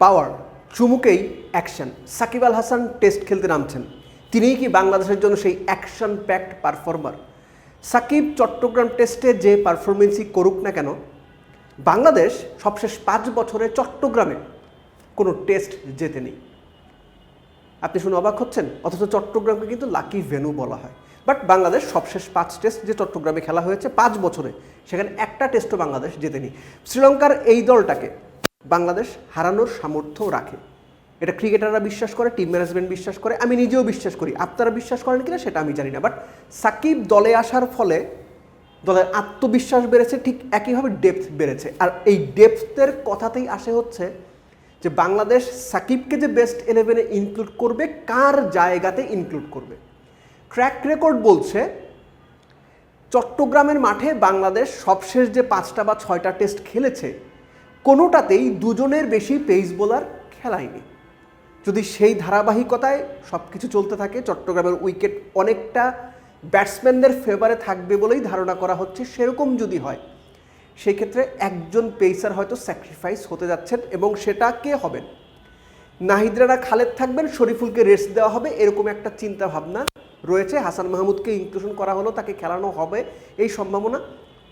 পাওয়ার, চুমুকেই action Shakib Al Hasan test খেলতে নামছেন। তিনিই কি বাংলাদেশের জন্য সেই action packed performer Shakib Chattogram টেস্টে যে পারফরমেন্সই করুক না কেন, বাংলাদেশ সবশেষ পাঁচ বছরে চট্টগ্রামে কোনো টেস্ট জেতেনি আপনি শুনে অবাক হচ্ছেন? অথচ চট্টগ্রামকে কিন্তু লাকি ভেনু বলা হয়। বাট বাংলাদেশ সবশেষ পাঁচ টেস্ট যে চট্টগ্রামে খেলা হয়েছে পাঁচ বছরে, সেখানে একটা টেস্টও বাংলাদেশ জেতেনি। শ্রীলঙ্কার এই দলটাকে বাংলাদেশ হারানোর সামর্থ্য রাখে। এটা ক্রিকেটাররা বিশ্বাস করে টিম ম্যানেজমেন্ট বিশ্বাস করে, আমি নিজেও বিশ্বাস করি। আপনারা বিশ্বাস করেন কিনা সেটা আমি জানি না বাট সাকিব দলে আসার ফলে দলের আত্মবিশ্বাস বেড়েছে, ঠিক একইভাবে ডেপথ বেড়েছে। আর এই ডেপথের কথাতেই আসে হচ্ছে যে বাংলাদেশ সাকিবকে যে বেস্ট ইলেভেনে ইনক্লুড করবে, কার জায়গাতে ইনক্লুড করবে? ট্র্যাক রেকর্ড বলছে, চট্টগ্রামের মাঠে বাংলাদেশ সবশেষ যে পাঁচটা বা ছয়টা টেস্ট খেলেছে কোনোটাতেই দুজনের বেশি পেস বোলার খেলায়নি। যদি সেই ধারাবাহিকতায় সব কিছু চলতে থাকে, চট্টগ্রামের উইকেট অনেকটা ব্যাটসম্যানদের ফেভারে থাকবে বলেই ধারণা করা হচ্ছে, সেরকম যদি হয় সেই ক্ষেত্রে একজন পেসার হয়তো স্যাক্রিফাইস হতে যাচ্ছেন এবং সেটা কে হবেন? নাহিদরানা খালেদ থাকবেন, শরীফুলকে রেস্ট দেওয়া হবে, এরকম একটা চিন্তা ভাবনা রয়েছে। হাসান মাহমুদকে ইনক্লুশন করা হলো, তাকে খেলানো হবে, এই সম্ভাবনা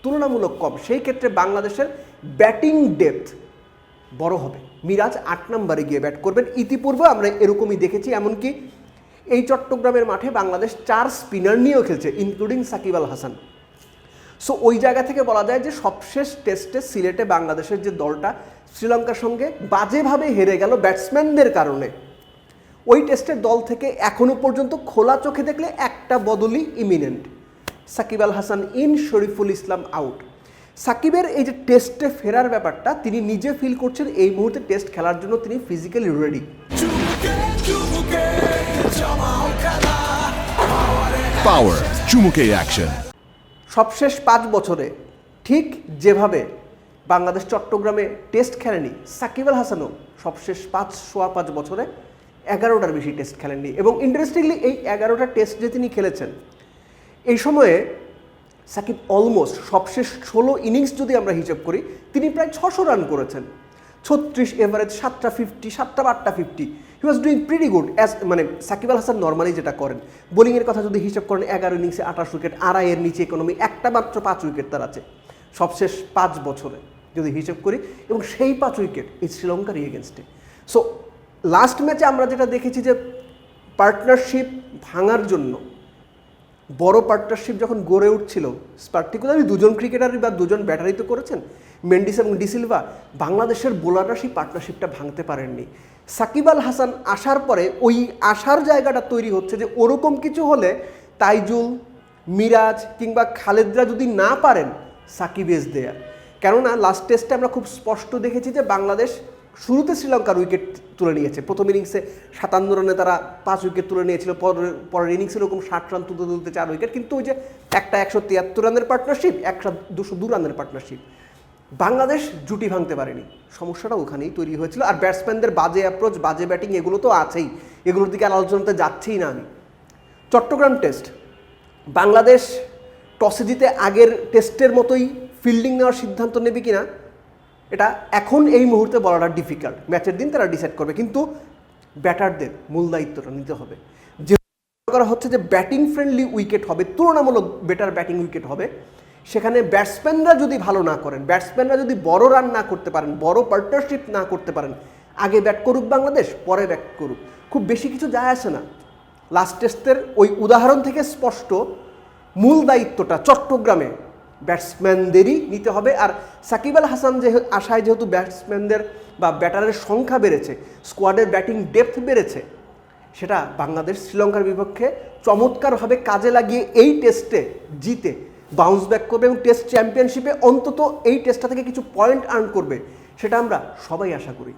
তুলনামূলক কম। সেই ক্ষেত্রে বাংলাদেশের ব্যাটিং ডেপথ বড় হবে। মিরাজ আট নম্বরে গিয়ে ব্যাট করবেন। ইতিপূর্বে আমরা এরকমই দেখেছি, এমনকি এই চট্টগ্রামের মাঠে বাংলাদেশ চার স্পিনার নিয়েও খেলছে, ইনক্লুডিং সাকিব আল হাসান। সো ওই জায়গা থেকে বলা যায় যে সবশেষ টেস্টে সিলেটে বাংলাদেশের যে দলটা শ্রীলঙ্কার সঙ্গে বাজেভাবে হেরে গেল ব্যাটসম্যানদের কারণে। ওই টেস্টের দল থেকে এখনও পর্যন্ত খোলা চোখে দেখলে একটা বদলই imminent Shakib Al Hasan in Shariful Islam out সাকিবের এই যে টেস্টে ফেরার ব্যাপারটা তিনি নিজে ফিল করছেন এই মুহূর্তে টেস্ট খেলার জন্য তিনি ফিজিক্যালি রেডি Power চুমুকে অ্যাকশন সবশেষ পাঁচ বছরে ঠিক যেভাবে বাংলাদেশ চট্টগ্রামে টেস্ট খেলেনি সাকিব আল হাসানও সবশেষ পাঁচ সোয়া পাঁচ বছরে এগারোটার বেশি টেস্ট খেলেননি। এবং ইন্টারেস্টিংলি এই এগারোটা টেস্ট যে তিনি খেলেছেন এই সময়ে সাকিব অলমোস্ট সবশেষ ষোলো ইনিংস যদি আমরা হিসেব করি, তিনি প্রায় ছশো রান করেছেন। ছত্রিশ এভারেজ সাতটা ফিফটি সাতটা বা আটটা fifty he was doing pretty good as মানে সাকিব আল হাসান নর্মালি যেটা করেন। বোলিংয়ের কথা যদি হিসাব করেন, এগারো ইনিংসে আঠাশ উইকেট আড়াইয়ের নিচে ইকোনমি একটা মাত্র পাঁচ উইকেট তার আছে। সবশেষ পাঁচ বছরে যদি হিসেব করি, এবং সেই পাঁচ উইকেট এই শ্রীলঙ্কার এগেনস্টে সো লাস্ট ম্যাচে আমরা যেটা দেখেছি যে পার্টনারশিপ ভাঙার জন্য বড় পার্টনারশিপ যখন গড়ে উঠছিল পার্টিকুলারলি দুজন ক্রিকেটারই বা দুজন ব্যাটারি তো করেছেন মেন্ডিস এবং ডিসিলভা বাংলাদেশের বোলাররা সেই পার্টনারশিপটা ভাঙতে পারেননি। সাকিব আল হাসান আসার পরে ওই আসার জায়গাটা তৈরি হচ্ছে যে ওরকম কিছু হলে তাইজুল, মিরাজ কিংবা খালেদরা যদি না পারেন, সাকিব এস দেয়ার কেননা লাস্ট টেস্টে আমরা খুব স্পষ্ট দেখেছি যে বাংলাদেশ শুরুতে শ্রীলঙ্কার উইকেট তুলে নিয়েছে। প্রথম ইনিংসে সাতান্ন রানে তারা পাঁচ উইকেট তুলে নিয়েছিল, পরের পরের ইনিংসে এরকম ষাট রান তুলতে তুলতে চার উইকেট কিন্তু ওই যে একটা একশো তিয়াত্তর রানের পার্টনারশিপ একটা দুশো দু রানের পার্টনারশিপ বাংলাদেশ জুটি ভাঙতে পারেনি। সমস্যাটা ওখানেই তৈরি হয়েছিল। আর ব্যাটসম্যানদের বাজে অ্যাপ্রোচ বাজে ব্যাটিং এগুলো তো আছেই। এগুলোর দিকে আলোচনাতে যাচ্ছেই না আমি। চট্টগ্রাম টেস্ট বাংলাদেশ টসে জিতে আগের টেস্টের মতোই ফিল্ডিং নেওয়ার সিদ্ধান্ত নেবে কিনা? এটা এখন এই মুহূর্তে বলাটা ডিফিকাল্ট ম্যাচের দিন তারা ডিসাইড করবে, কিন্তু ব্যাটারদের মূল দায়িত্বটা নিতে হবে। যে করা হচ্ছে যে ব্যাটিং ফ্রেন্ডলি উইকেট হবে, তুলনামূলক বেটার ব্যাটিং উইকেট হবে, সেখানে ব্যাটসম্যানরা যদি ভালো না করেন ব্যাটসম্যানরা যদি বড় রান না করতে পারেন, বড় পার্টনারশিপ না করতে পারেন, আগে ব্যাট করুক বাংলাদেশ, পরে ব্যাট করুক, খুব বেশি কিছু যায় আসে না। লাস্ট টেস্টের ওই উদাহরণ থেকে স্পষ্ট মূল দায়িত্বটা চট্টগ্রামে ব্যাটসম্যানদেরই নিতে হবে। আর সাকিব আল হাসান যে আশায় যেহেতু ব্যাটসম্যানদের বা ব্যাটারের সংখ্যা বেড়েছে স্কোয়াডের ব্যাটিং ডেপথ বেড়েছে, সেটা বাংলাদেশ শ্রীলঙ্কার বিপক্ষে চমৎকারভাবে কাজে লাগিয়ে এই টেস্টে জিতে বাউন্স ব্যাক করবে এবং টেস্ট চ্যাম্পিয়নশিপে অন্তত এই টেস্টটা থেকে কিছু পয়েন্ট আর্ন করবে, সেটা আমরা সবাই আশা করি।